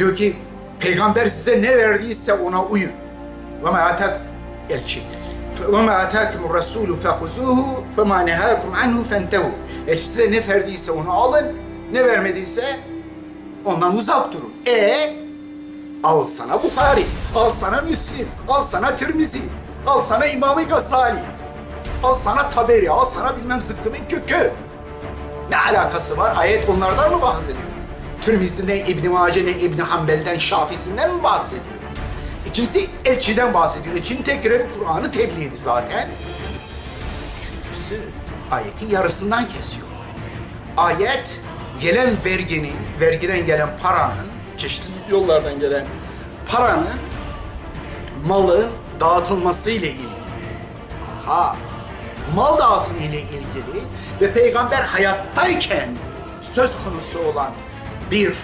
Diyor ki peygamber size ne verdiyse ona uyun. Ve ma atak elçi. Ve ma atakum rasulu fehuzuhu ve ma nehakum anhu fentehu. E size ne verdiyse onu alın, ne vermediyse ondan uzak durun. E al sana Bukhari, al sana Müslim, al sana Tirmizi, al sana İmam-ı Gazali, al sana Taberi, al sana bilmem zıkkımın kökü. Ne alakası var? Ayet onlardan mı bahsediyor? Tirmizi'den, İbn-i Mace'den, İbn-i Hanbel'den, Şafisi'nden mi bahsediyor? İkincisi elçiden bahsediyor. Elçinin tek görevi Kur'an'ı tebliğ zaten. Üçüncüsü ayeti yarısından kesiyorlar. Ayet gelen verginin, vergiden gelen paranın, çeşitli yollardan gelen paranın malın dağıtılmasıyla ilgili. Aha! Mal dağıtımı ile ilgili ve peygamber hayattayken söz konusu olan bir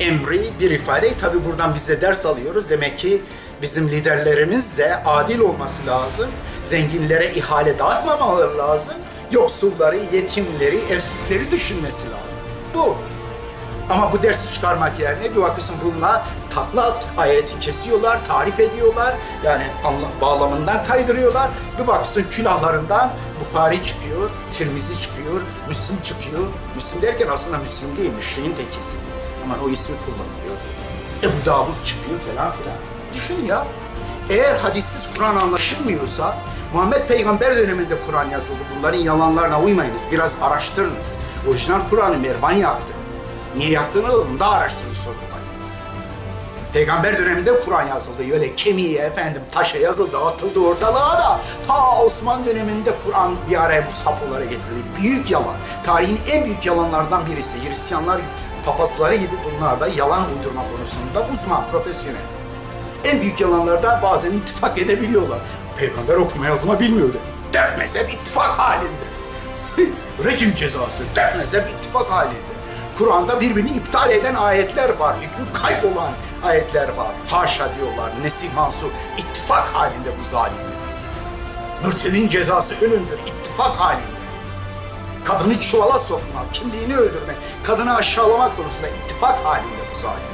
emri, bir ifadeyi tabi buradan biz de ders alıyoruz. Demek ki bizim liderlerimiz de adil olması lazım. Zenginlere ihale dağıtmamaları lazım. Yoksulları, yetimleri, evsizleri düşünmesi lazım. Bu. Ama bu dersi çıkarmak yerine bir bakıyorsun bununla takla ayeti kesiyorlar, tarif ediyorlar. Yani bağlamından kaydırıyorlar. Bir bakıyorsun külahlarından Bukhari çıkıyor, Tirmizi çıkıyor, Müslim çıkıyor. Müslim derken aslında Müslim değil, müşriğin tekisi. Ama o ismi kullanılıyor. Ebu Davud çıkıyor falan filan. Düşün ya. Eğer hadissiz Kur'an anlaşılmıyorsa, Muhammed Peygamber döneminde Kur'an yazıldı. Bunların yalanlarına uymayınız. Biraz araştırınız. Orijinal Kur'an'ı Mervan yaktı. Niye yaktığını onu da araştırın sorgulayınız. Peygamber döneminde Kur'an yazıldı. Öyle kemiğe efendim taşa yazıldı, atıldı ortalığa da ta Osman döneminde Kur'an bir araya mushaf olarak getirildi. Büyük yalan. Tarihin en büyük yalanlardan birisi. Hristiyanlar papazları gibi bunlar da yalan uydurma konusunda uzman, profesyonel. En büyük yalanlarda bazen ittifak edebiliyorlar. Peygamber okuma yazma bilmiyordu. Der mezhep ittifak halinde. Rejim cezası der mezhep ittifak halinde. Kur'an'da birbirini iptal eden ayetler var. Hükmü kaybolan ayetler var. Haşa diyorlar. Nesih mansu. ittifak halinde bu zalimler. Mürtedin cezası ölümdür. ittifak halinde. Kadını çuvala sokma, kimliğini öldürme, kadını aşağılama konusunda ittifak halinde bu zalim.